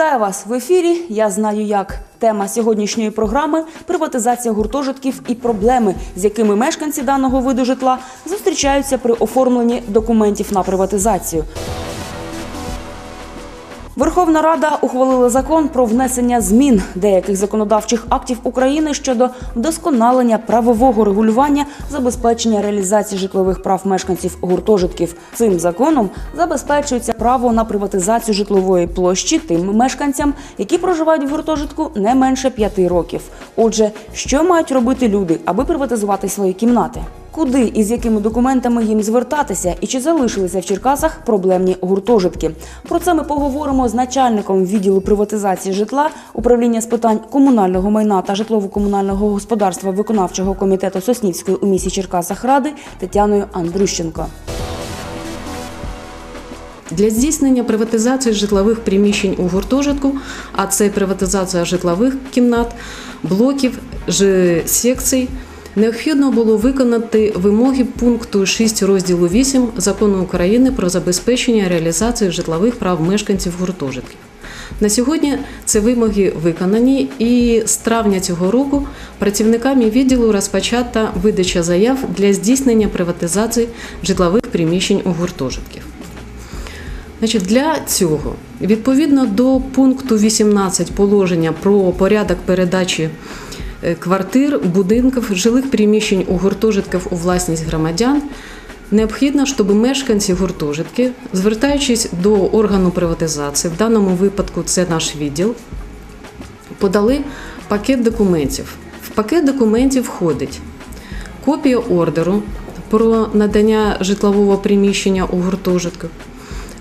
Вітаю вас в ефірі. Я знаю як. Тема сьогоднішньої програми приватизація гуртожитків і проблеми, з якими мешканці даного виду житла зустрічаються при оформленні документів на приватизацію. Верховна Рада ухвалила закон про внесення змін деяких законодавчих актів України щодо вдосконалення правового регулювання забезпечення реалізації житлових прав мешканців гуртожитків. Цим законом забезпечується право на приватизацію житлової площі тим мешканцям, які проживають в гуртожитку не менше п'яти років. Отже, що мають робити люди, аби приватизувати свої кімнати? Куди і з якими документами їм звертатися, і чи залишилися в Черкасах проблемні гуртожитки? Про це ми поговоримо з начальником відділу приватизації житла управління з питань комунального майна та житлово-комунального господарства виконавчого комітету Соснівської у місті Черкасах Ради Тетяною Андрющенко. Для здійснення приватизації житлових приміщень у гуртожитку, а це приватизація житлових кімнат, блоків, секцій, необхідно було виконати вимоги пункту 6 розділу 8 Закону України про забезпечення реалізації житлових прав мешканців гуртожитків. На сьогодні ці вимоги виконані, і з травня цього року працівниками відділу розпочата видача заяв для здійснення приватизації житлових приміщень у гуртожитків. Значить, для цього, відповідно до пункту 18 положення про порядок передачі квартир, будинків, жилих приміщень у гуртожитках у власність громадян, необхідно, щоб мешканці гуртожитки, звертаючись до органу приватизації, в даному випадку це наш відділ, подали пакет документів. В пакет документів входить копія ордеру про надання житлового приміщення у гуртожитку,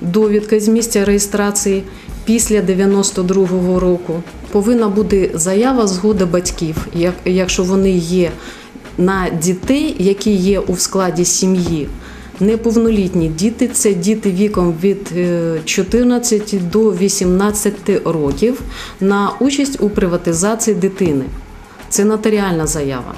довідка з місця реєстрації після 92-го року. Повинна бути заява згоди батьків, якщо вони є на дітей, які є у складі сім'ї. Неповнолітні діти це діти віком від е, 14 до 18 років на участь у приватизації дитини. Це нотаріальна заява.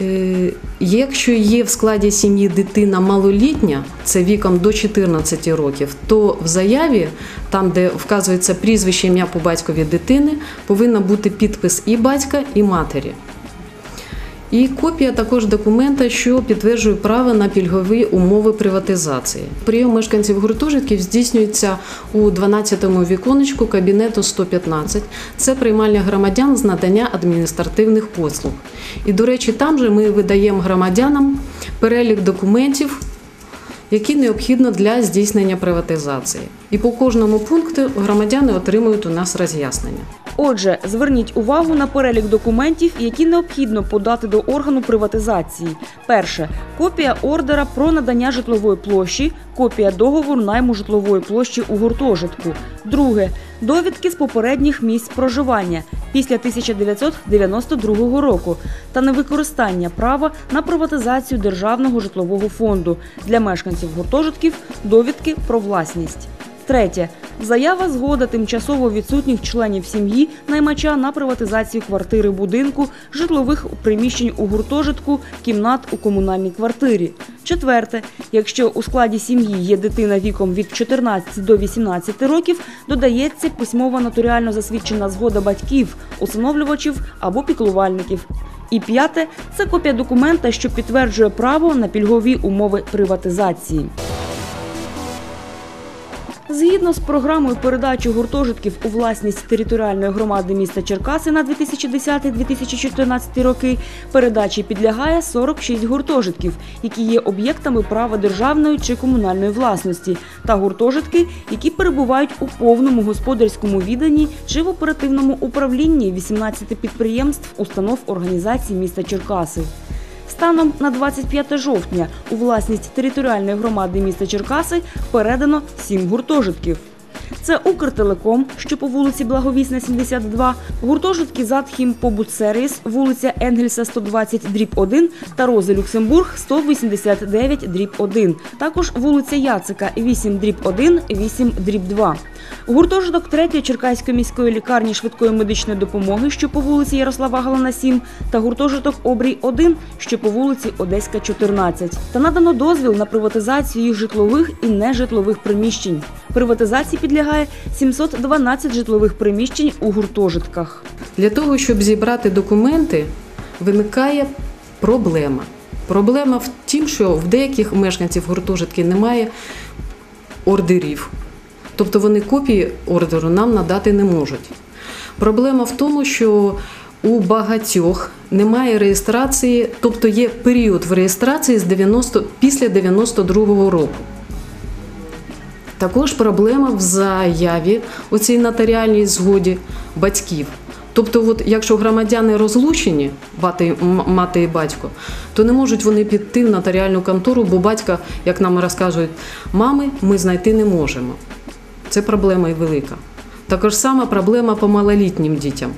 Е, Якщо є в складі сім'ї дитина малолітня, це віком до 14 років, то в заяві, там де вказується прізвище ім'я по батькові дитини, повинна бути підпис і батька, і матері. І копія також документа, що підтверджує право на пільгові умови приватизації. Прийом мешканців гуртожитків здійснюється у 12-му віконечку кабінету 115. Це приймальня громадян з надання адміністративних послуг. І, до речі, там же ми видаємо громадянам перелік документів, які необхідно для здійснення приватизації. І по кожному пункту громадяни отримують у нас роз'яснення. Отже, зверніть увагу на перелік документів, які необхідно подати до органу приватизації. Перше копія ордера про надання житлової площі, копія договору найму житлової площі у гуртожитку. Друге довідки з попередніх місць проживання після 1992 року та невикористання права на приватизацію державного житлового фонду для мешканців гуртожитків довідки про власність. Третє. Заява згода тимчасово відсутніх членів сім'ї наймача на приватизацію квартири будинку, житлових приміщень у гуртожитку, кімнат у комунальній квартирі. Четверте. Якщо у складі сім'ї є дитина віком від 14 до 18 років, додається письмова нотаріально засвідчена згода батьків, усиновлювачів або піклувальників. І п'яте це копія документа, що підтверджує право на пільгові умови приватизації. Згідно з програмою передачі гуртожитків у власність територіальної громади міста Черкаси на 2010-2014 роки, передачі підлягає 46 гуртожитків, які є об'єктами права державної чи комунальної власності, та гуртожитки, які перебувають у повному господарському відданні чи в оперативному управлінні 18 підприємств, установ організацій міста Черкаси. Станом на 25 жовтня у власність територіальної громади міста Черкаси передано сім гуртожитків. Це Укртелеком, що по вулиці Благовісна, 72, гуртожитки Задхім Побут Сервіс, вулиця Енгельса, 120, дріб 1 та Рози Люксембург, 189, дріб 1. Також вулиця Яцика, 8, дріб 1, 8, дріб 2. Гуртожиток 3 Черкаської міської лікарні швидкої медичної допомоги, що по вулиці Ярослава Галана 7, та гуртожиток Обрій 1, що по вулиці Одеська 14. Та надано дозвіл на приватизацію житлових і нежитлових приміщень. Приватизації підлягає підлягає 712 житлових приміщень у гуртожитках. Для того, щоб зібрати документи, виникає проблема. Проблема в тім, що в деяких мешканців гуртожитків немає ордерів. Тобто вони копії ордеру нам надати не можуть. Проблема в тому, що у багатьох немає реєстрації, тобто є період в реєстрації з 90, після 92-го року. Також проблема в заяві у цій нотаріальній згоді батьків. Тобто, от, якщо громадяни розлучені, мати, мати і батько, то не можуть вони піти в нотаріальну контору, бо батька, як нам розказують, мами ми знайти не можемо. Це проблема і велика. Також сама проблема по малолітнім дітям.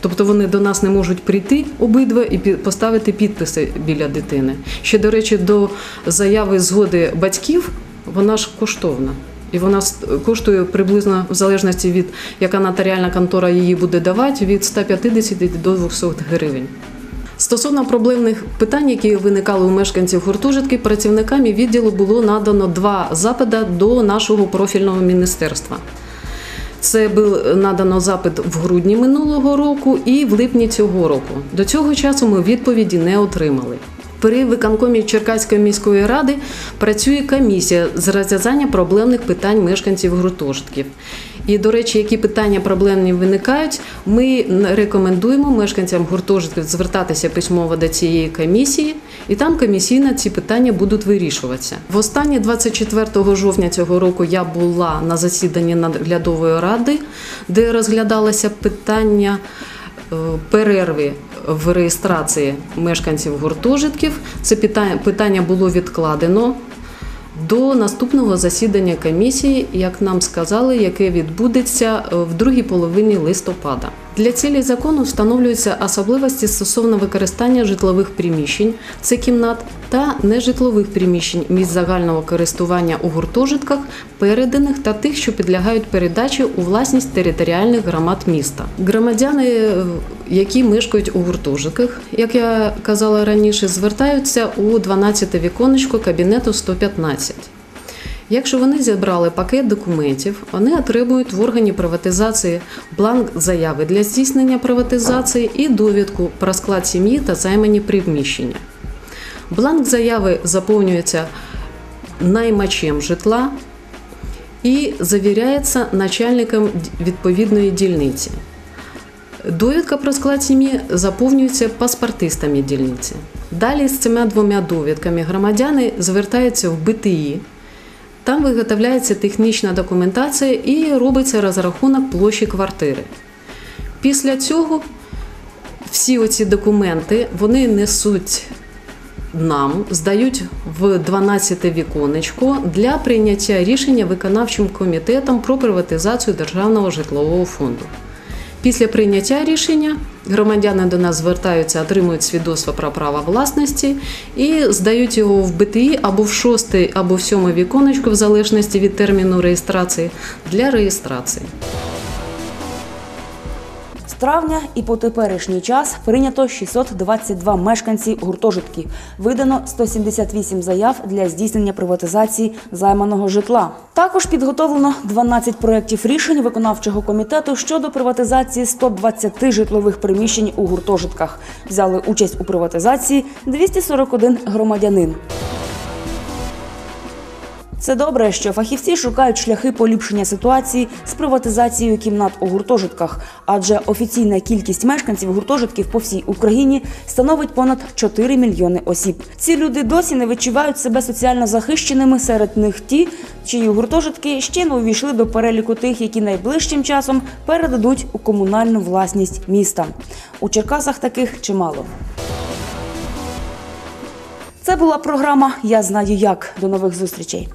Тобто вони до нас не можуть прийти обидва і поставити підписи біля дитини. Ще, до речі, до заяви згоди батьків вона ж коштовна. І вона коштує приблизно в залежності від яка нотаріальна контора її буде давати, від 150 до 200 гривень. Стосовно проблемних питань, які виникали у мешканців гуртожитків, працівниками відділу було надано два запити до нашого профільного міністерства. Це був надано запит в грудні минулого року і в липні цього року. До цього часу ми відповіді не отримали. При виконкомі Черкаської міської ради працює комісія з розв'язання проблемних питань мешканців гуртожитків. І, до речі, які питання проблемні виникають, ми рекомендуємо мешканцям гуртожитків звертатися письмово до цієї комісії, і там комісійно ці питання будуть вирішуватися. Востаннє 24 жовтня цього року я була на засіданні наглядової ради, де розглядалося питання е, перерви в реєстрації мешканців гуртожитків. Це питання, було відкладено до наступного засідання комісії, як нам сказали, яке відбудеться е, в другій половині листопада. Для цілей закону встановлюються особливості стосовно використання житлових приміщень, це кімнат та нежитлових приміщень місць загального користування у гуртожитках, переданих та тих, що підлягають передачі у власність територіальних громад міста. Громадяни, які мешкають у гуртожитках, як я казала раніше, звертаються у 12 віконечко кабінету 115. Якщо вони зібрали пакет документів, вони отримують в органі приватизації бланк заяви для здійснення приватизації і довідку про склад сім'ї та займані приміщення. Бланк заяви заповнюється наймачем житла і завіряється начальником відповідної дільниці. Довідка про склад сім'ї заповнюється паспортистами дільниці. Далі з цими двома довідками громадяни звертаються в БТІ. Там виготовляється технічна документація і робиться розрахунок площі квартири. Після цього всі оці документи вони несуть нам, здають в 12 віконечко для прийняття рішення виконавчим комітетом про приватизацію державного житлового фонду. Після прийняття рішення громадяни до нас звертаються, отримують свідоцтво про право власності і здають його в БТІ або в шостий, або в сьомий віконечко, в залежності від терміну реєстрації, для реєстрації. Травня і по теперішній час прийнято 622 мешканці гуртожитків. Видано 178 заяв для здійснення приватизації займаного житла. Також підготовлено 12 проєктів рішень виконавчого комітету щодо приватизації 120 житлових приміщень у гуртожитках. Взяли участь у приватизації 241 громадянин. Це добре, що фахівці шукають шляхи поліпшення ситуації з приватизацією кімнат у гуртожитках, адже офіційна кількість мешканців гуртожитків по всій Україні становить понад 4 мільйони осіб. Ці люди досі не відчувають себе соціально захищеними. Серед них ті, чиї гуртожитки ще не увійшли до переліку тих, які найближчим часом передадуть у комунальну власність міста. У Черкасах таких чимало. Це була програма Я знаю як. До нових зустрічей.